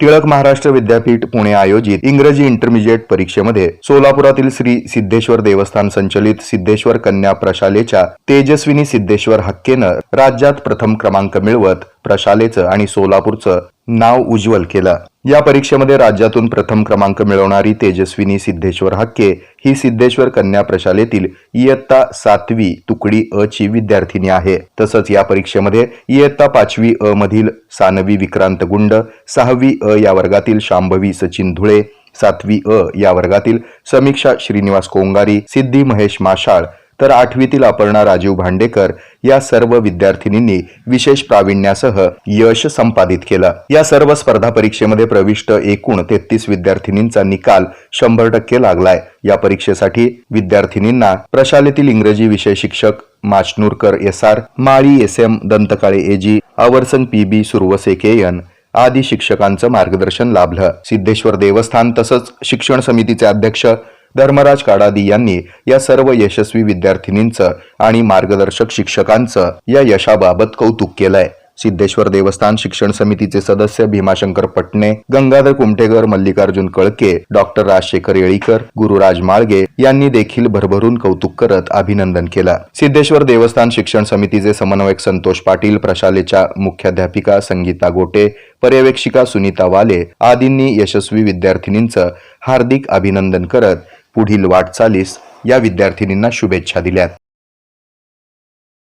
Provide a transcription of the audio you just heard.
टिळक महाराष्ट्र विद्यापीठ पुणे आयोजित इंग्रजी इंटरमिजिएट परीक्षेमध्ये सोलापुरातील श्री सिद्धेश्वर देवस्थान संचलित सिद्धेश्वर कन्या प्रशालेच्या तेजस्विनी सिद्धेश्वर हक्केनं राज्यात प्रथम क्रमांक मिळवत प्रशालेचं आणि सोलापूरचं नाव उज्ज्वल केलं. या परीक्षेमध्ये राज्यातून प्रथम क्रमांक मिळवणारी तेजस्विनी सिद्धेश्वर हक्के ही सिद्धेश्वर कन्या प्रशालेतील इयत्ता सातवी तुकडी अ ची विद्यार्थिनी आहे. तसंच या परीक्षेमध्ये इयत्ता पाचवी अ मधील सानवी विक्रांत गुंड सहावी अ या वर्गातील शांभवी सचिन धुळे सातवी अ या वर्गातील समीक्षा श्रीनिवास कोंगारी सिद्धी महेश माशाळ तर आठवीतील अपर्णा राजीव भांडेकर या सर्व विद्यार्थिनींनी विशेष प्रावीण्यासह यश संपादित केलं. या सर्व स्पर्धा परीक्षेमध्ये प्रविष्ट एकूण तेहतीस विद्यार्थिनींचा निकाल शंभर टक्के लागलाय. या परीक्षेसाठी विद्यार्थिनींना प्रशालेतील इंग्रजी विषय शिक्षक Machnurkar S R Mali S M Dantkale AG Avarsan P B Suravase K N आदी शिक्षकांचं मार्गदर्शन लाभलं. सिद्धेश्वर देवस्थान तसंच शिक्षण समितीचे अध्यक्ष धर्मराज काडादी यांनी या सर्व यशस्वी विद्यार्थिनींचं आणि मार्गदर्शक शिक्षकांचं या यशाबाबत कौतुक केलंय. सिद्धेश्वर देवस्थान शिक्षण समितीचे सदस्य भीमाशंकर पटणे गंगाधर कुमटेकर मल्लिकार्जुन कळके डॉक्टर राजशेखर येळीकर गुरुराज माळगे यांनी देखील भरभरून कौतुक करत अभिनंदन केलं. सिद्धेश्वर देवस्थान शिक्षण समितीचे समन्वयक संतोष पाटील प्रशालेच्या मुख्याध्यापिका संगीता गोटे पर्यवेक्षिका सुनीता वाले आदींनी यशस्वी विद्यार्थिनींचं हार्दिक अभिनंदन करत पुढील वाटचालीस या विद्यार्थिनींना शुभेच्छा दिल्यात.